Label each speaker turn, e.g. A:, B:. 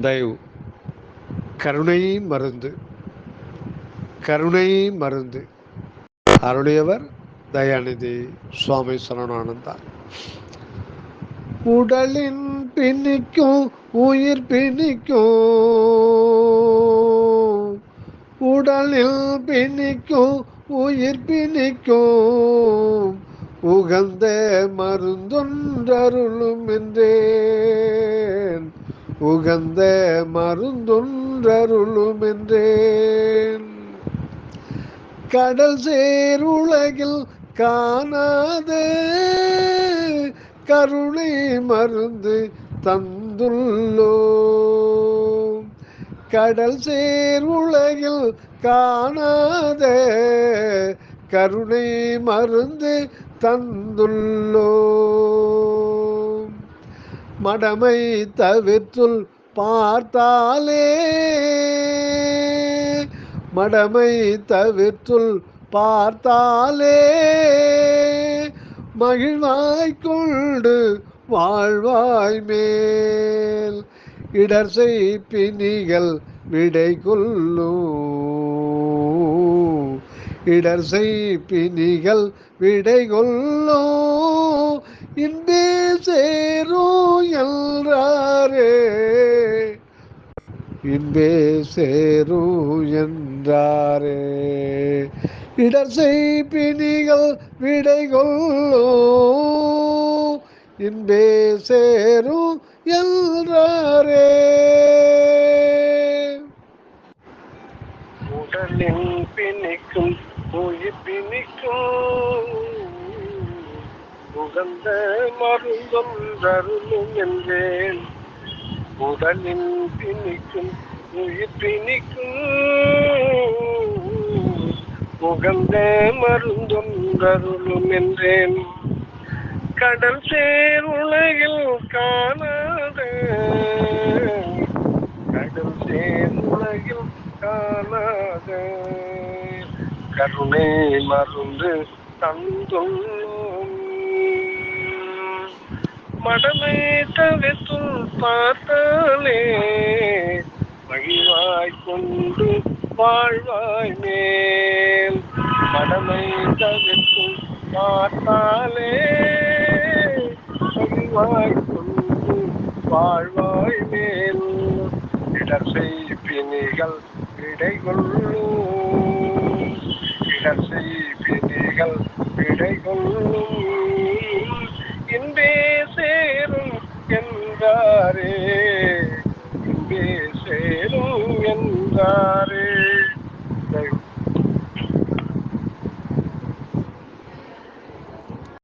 A: தயவு. கருணை மருந்து. கருணை மருந்து. அருளியவர் தயாநிதி சுவாமி சரணானந்தா. உடலின் பிணிக்கும் உயிர் பிணிக்கும். உடலில் பிணிக்கும் உயிர் பிணிக்கும். உகந்த மருந்தொன்றருளும் என்றே. உகந்த மருந்தொன்றருளும் என்றேன் கடல் சேர் உலகில் காணாத கருணை மருந்து தந்துள்ளோ கடல் சேர் உலகில் காணாத கருணை மருந்து தந்துள்ளோ மடமை தவிர்த்துள் பார்த்தாலே. மடமை தவிர்த்துள் பார்த்தாலே. மகிழ்வாய் கொண்டு வாழ்வாய் மேல். இடர் பிணிகள் விடை கொள்ளும் இடர் செய்ப்பினிகள் விடை கொல்லோ இன்றே சேரோ என்றாரே. இன்பே சேரூ என்றாரே. இடர் செய்ப்பினிகள் விடை கொல்லோ இன்பே சேரும் என்றாரே.
B: உடலின் பிணிக்கும் உயிர் பிணிக்கும் உகந்த மருந்தொன்றருளும் என்றேன் உடலின் பிணிக்கும் உயிர் பிணிக்கும் உகந்த மருந்தொன்றருளும் என்றேன். கடல் சேருலகில் காணாத கடல் சேருலகில் காணாத கருணை மருந்து தந்துள்ளோம் மடமை தவிர்த்தும் பார்த்தாலே மகிழ்வாய் கொண்டு வாழ்வாய் மேல். மடமை தவிர்த்தும் பார்த்தாலே மகிழ்வாய் கொண்டு வாழ்வாய் மேல். இடர் செய்ப்பினிகள் விடை கொள்ளும் இடர் பிணிகள் விடை இன்பே சேரும் என்றாரே. இன்பே சேரும் என்றாரே.